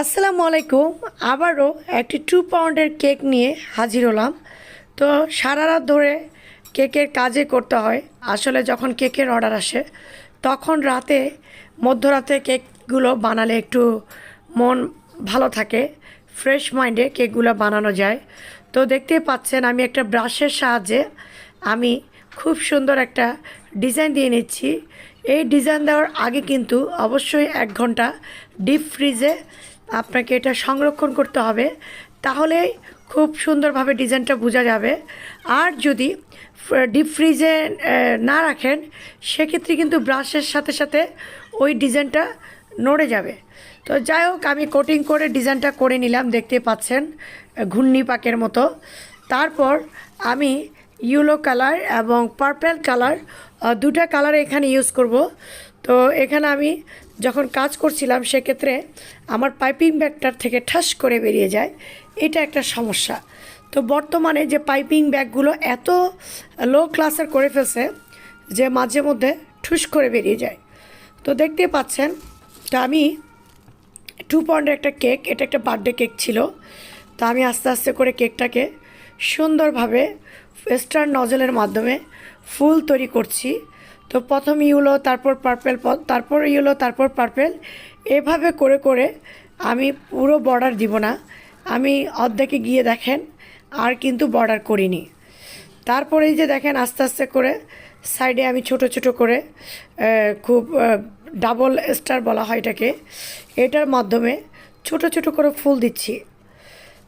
আসসালামু আলাইকুম। আবারও একটি টু পাউন্ডের কেক নিয়ে হাজির হলাম। তো সারা রাত ধরে কেকের কাজে করতে হয়। আসলে যখন কেকের অর্ডার আসে, তখন রাতে, মধ্যরাতে কেকগুলো বানালে একটু মন ভালো থাকে। ফ্রেশ মাইন্ডে কেকগুলো বানানো যায়। তো দেখতেই পাচ্ছেন, আমি একটা ব্রাশের সাহায্যে আমি খুব সুন্দর একটা ডিজাইন দিয়ে নিচ্ছি। এই ডিজাইন দেওয়ার আগে কিন্তু অবশ্যই এক ঘণ্টা ডিপ ফ্রিজে আপনাকে এটা সংরক্ষণ করতে হবে, তাহলে খুব সুন্দরভাবে ডিজাইনটা বোঝা যাবে। আর যদি ডিপ ফ্রিজে না রাখেন, সেক্ষেত্রে কিন্তু ব্রাশের সাথে সাথে ওই ডিজাইনটা নড়ে যাবে। তো যাই হোক, আমি কোটিং করে ডিজাইনটা করে নিলাম, দেখতে পাচ্ছেন ঘূর্ণি পাকের মতো। তারপর আমি ইয়েলো কালার এবং পার্পেল কালার দুটা কালার এখানে ইউজ করব। তো এখানে আমি যখন কাজ করছিলাম, সেক্ষেত্রে আমার পাইপিং ব্যাগটার থেকে ঠাস করে বেরিয়ে যায়। এটা একটা সমস্যা। তো বর্তমানে যে পাইপিং ব্যাগগুলো এত লো ক্লাসের করে ফেলছে যে মাঝে মধ্যে ঠুস করে বেরিয়ে যায়। তো দেখতে পাচ্ছেন, তো আমি টু পাউন্ডের একটা কেক এটা একটা বার্থডে কেক ছিল। তো আমি আস্তে আস্তে করে কেকটাকে সুন্দরভাবে ওয়েস্টার্ন নজলের মাধ্যমে ফুল তৈরি করছি। তো প্রথম ইউলো, তারপর পার্পেল তারপর ইউলো, তারপর পার্পেল এভাবে করে করে আমি পুরো বর্ডার দিব না। আমি অর্ধেকে গিয়ে দেখেন, আর কিন্তু বর্ডার করিনি। তারপরে যে দেখেন, আস্তে আস্তে করে সাইডে আমি ছোট ছোট করে খুব ডাবল স্টার বলা হয় এটাকে, এটার মাধ্যমে ছোট ছোট করে ফুল দিচ্ছি।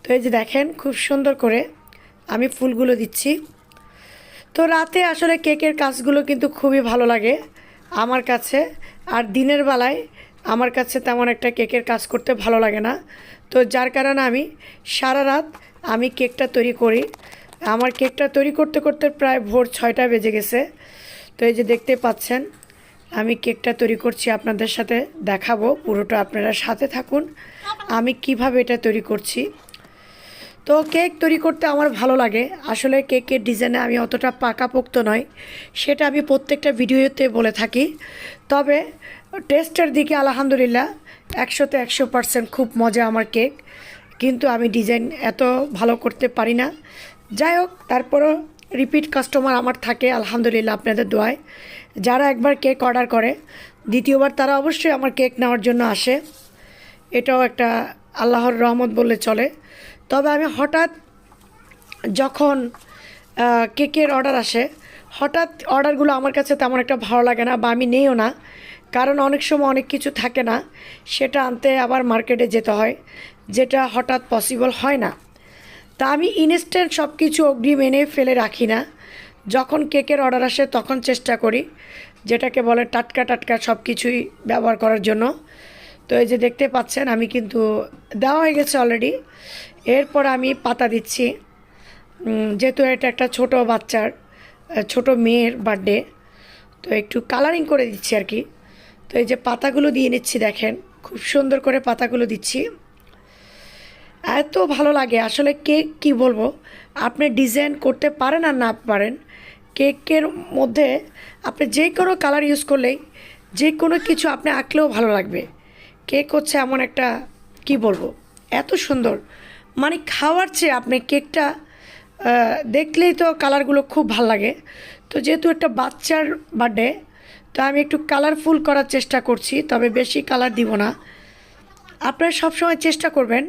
তো এই যে দেখেন, খুব সুন্দর করে আমি ফুলগুলো দিচ্ছি। তো রাতে আসলে কেকের কাজগুলো কিন্তু খুবই ভালো লাগে আমার কাছে। আর দিনের বেলায় আমার কাছে তেমন একটা কেকের কাজ করতে ভালো লাগে না। তো যার কারণে আমি সারা রাত আমি কেকটা তৈরি করি। আমার কেকটা তৈরি করতে করতে প্রায় ভোর ছয়টা বেজে গেছে। তো এই যে দেখতে পাচ্ছেন, আমি কেকটা তৈরি করছি আপনাদের সাথে দেখাবো। পুরোটা আপনারা সাথে থাকুন। আমি কীভাবে এটা তৈরি করছি তো কেক তৈরি করতে আমার ভালো লাগে। আসলে কেকের ডিজাইনে আমি অতটা পাকাপোক্ত নয়, সেটা আমি প্রত্যেকটা ভিডিওতে বলে থাকি। তবে টেস্টের দিকে আলহামদুলিল্লাহ, একশোতে একশো পার্সেন্ট খুব মজা আমার কেক। কিন্তু আমি ডিজাইন এত ভালো করতে পারি না। যাই হোক, তারপরও রিপিট কাস্টমার আমার থাকে, আলহামদুলিল্লাহ আপনাদের দোয়ায়। যারা একবার কেক অর্ডার করে, দ্বিতীয়বার তারা অবশ্যই আমার কেক নেওয়ার জন্য আসে। এটাও একটা আল্লাহর রহমত বললে চলে। তবে আমি হঠাৎ যখন কেকের অর্ডার আসে, হঠাৎ অর্ডারগুলো আমার কাছে তেমন একটা ভালো লাগে না বা আমি নেইও না, কারণ অনেক সময় অনেক কিছু থাকে না, সেটা আনতে আবার মার্কেটে যেতে হয়, যেটা হঠাৎ পসিবল হয় না। তা আমি ইনস্ট্যান্ট সব কিছু অগ্রিম এনে ফেলে রাখি না। যখন কেকের অর্ডার আসে তখন চেষ্টা করি, যেটাকে বলে টাটকা টাটকা সব কিছুই ব্যবহার করার জন্য। তো এই যে দেখতে পাচ্ছেন, আমি কিন্তু দেওয়া হয়ে গেছে অলরেডি এরপর আমি পাতা দিচ্ছি। যেহেতু এটা একটা ছোট বাচ্চার ছোট মেয়ের বার্থডে তো একটু কালারিং করে দিচ্ছি আর কি। তো এই যে পাতাগুলো দিয়ে নিচ্ছি, দেখেন, খুব সুন্দর করে পাতাগুলো দিচ্ছি। এত ভালো লাগে, আসলে কেক কি বলব? আপনি ডিজাইন করতে পারেন আর না পারেন, কেকের মধ্যে আপনি যে কোনো কালার ইউজ করলেই যে কোনো কিছু আপনি আঁকলেও ভালো লাগবে। কেক হচ্ছে এমন একটা, কি বলব, এত সুন্দর। মানে খাওয়ার চেয়ে আপনি কেকটা দেখলেই তো কালারগুলো খুব ভালো লাগে। তো যেহেতু একটা বাচ্চার বার্থডে তো আমি একটু কালারফুল করার চেষ্টা করছি, তবে বেশি কালার দিব না। আপনারা সবসময় চেষ্টা করবেন,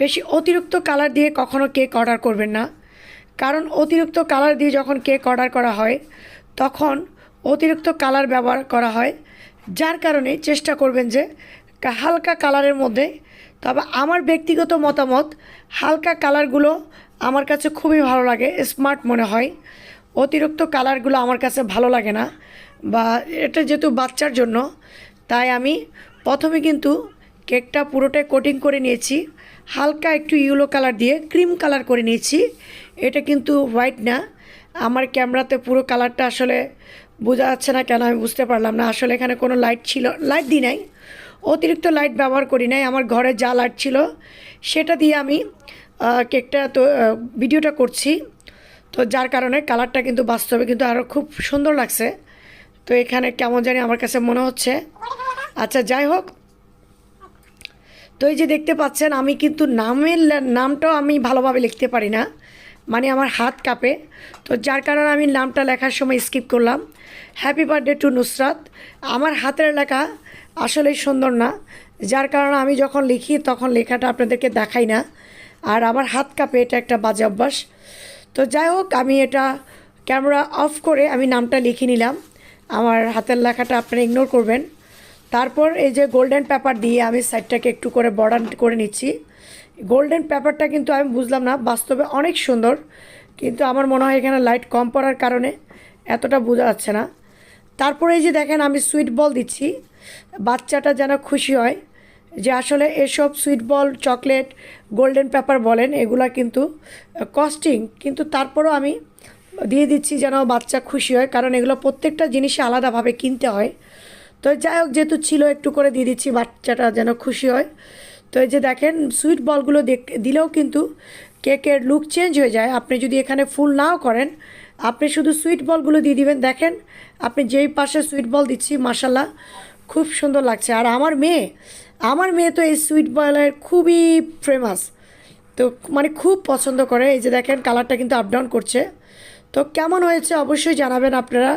বেশি অতিরিক্ত কালার দিয়ে কখনো কেক অর্ডার করবেন না। কারণ অতিরিক্ত কালার দিয়ে যখন কেক অর্ডার করা হয়, তখন অতিরিক্ত কালার ব্যবহার করা হয়। যার কারণে চেষ্টা করবেন যে হালকা কালারের মধ্যে। তবে আমার ব্যক্তিগত মতামত, হালকা কালারগুলো আমার কাছে খুবই ভালো লাগে, স্মার্ট মনে হয়। অতিরিক্ত কালারগুলো আমার কাছে ভালো লাগে না। বা এটা যেহেতু বাচ্চার জন্য, তাই আমি প্রথমে কিন্তু কেকটা পুরোটাই কোটিং করে নিয়েছি। হালকা একটু ইয়েলো কালার দিয়ে ক্রিম কালার করে নিয়েছি। এটা কিন্তু হোয়াইট না। আমার ক্যামেরাতে পুরো কালারটা আসলে বোঝা যাচ্ছে না কেন, আমি বুঝতে পারলাম না। আসলে এখানে কোনো লাইট ছিল লাইট দিই নাই। অতিরিক্ত লাইট ব্যবহার করি নাই। আমার ঘরে যা লাইট ছিল, সেটা দিয়ে আমি কেকটা তো ভিডিওটা করছি। তো যার কারণে কালারটা কিন্তু বাস্তবে কিন্তু আরও খুব সুন্দর লাগছে। তো এখানে কেমন জানি আমার কাছে মনে হচ্ছে। আচ্ছা যাই হোক। তো এই যে দেখতে পাচ্ছেন, আমি কিন্তু নামের নামটাও আমি ভালোভাবে লিখতে পারি না। মানে আমার হাত কাঁপে। তো যার কারণে আমি নামটা লেখার সময় স্কিপ করলাম। হ্যাপি বার্থডে টু নুসরাত আমার হাতের লেখা আসলেই সুন্দর না। যার কারণে আমি যখন লিখি, তখন লেখাটা আপনাদেরকে দেখাই না। আর আমার হাত কাঁপে, এটা একটা বাজে অভ্যাস। তো যাই হোক, আমি এটা ক্যামেরা অফ করে আমি নামটা লিখে নিলাম। আমার হাতের লেখাটা আপনারা ইগনোর করবেন। তারপর এই যে গোল্ডেন পেপার দিয়ে আমি সাইডটাকে একটু করে বর্ডার করে নিচ্ছি। গোল্ডেন পেপারটা কিন্তু আমি বুঝলাম না, বাস্তবে অনেক সুন্দর। কিন্তু আমার মনে হয় এখানে লাইট কম পড়ার কারণে এতটা বোঝা যাচ্ছে না। তারপরে এই যে দেখেন আমি সুইট বল দিচ্ছি। বাচ্চাটা যেন খুশি হয়। যে আসলে এসব sweet ball chocolate golden paper বলেন, এগুলা কিন্তু কস্টিং কিন্তু তারপরেও আমি দিয়ে দিচ্ছি যেন বাচ্চা খুশি হয়, কারণ এগুলো প্রত্যেকটা জিনিসে আলাদাভাবে কিনতে হয়। তো যাই হোক, যেহেতু ছিল, একটু করে দিয়ে দিচ্ছি, বাচ্চাটা যেন খুশি হয়। তো এই যে দেখেন সুইট বলগুলো দেখ, দিলেও কিন্তু কেকের লুক চেঞ্জ হয়ে যায়। আপনি যদি এখানে ফুল নাও করেন আপনি শুধু সুইট বলগুলো দিয়ে দিবেন। দেখেন, আপনি যেই পাশে সুইট বল দিচ্ছি মাসাল্লাহ খুব সুন্দর লাগছে। আর আমার মেয়ে আমার মেয়ে তো এই সুইট বলের খুবই ফেমাস তো মানে খুব পছন্দ করে। এই যে দেখেন কালারটা কিন্তু আপ ডাউন করছে। তো কেমন হয়েছে অবশ্যই জানাবেন আপনারা।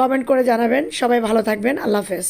কমেন্ট করে জানাবেন। সবাই ভালো থাকবেন। আল্লাহ হাফেজ।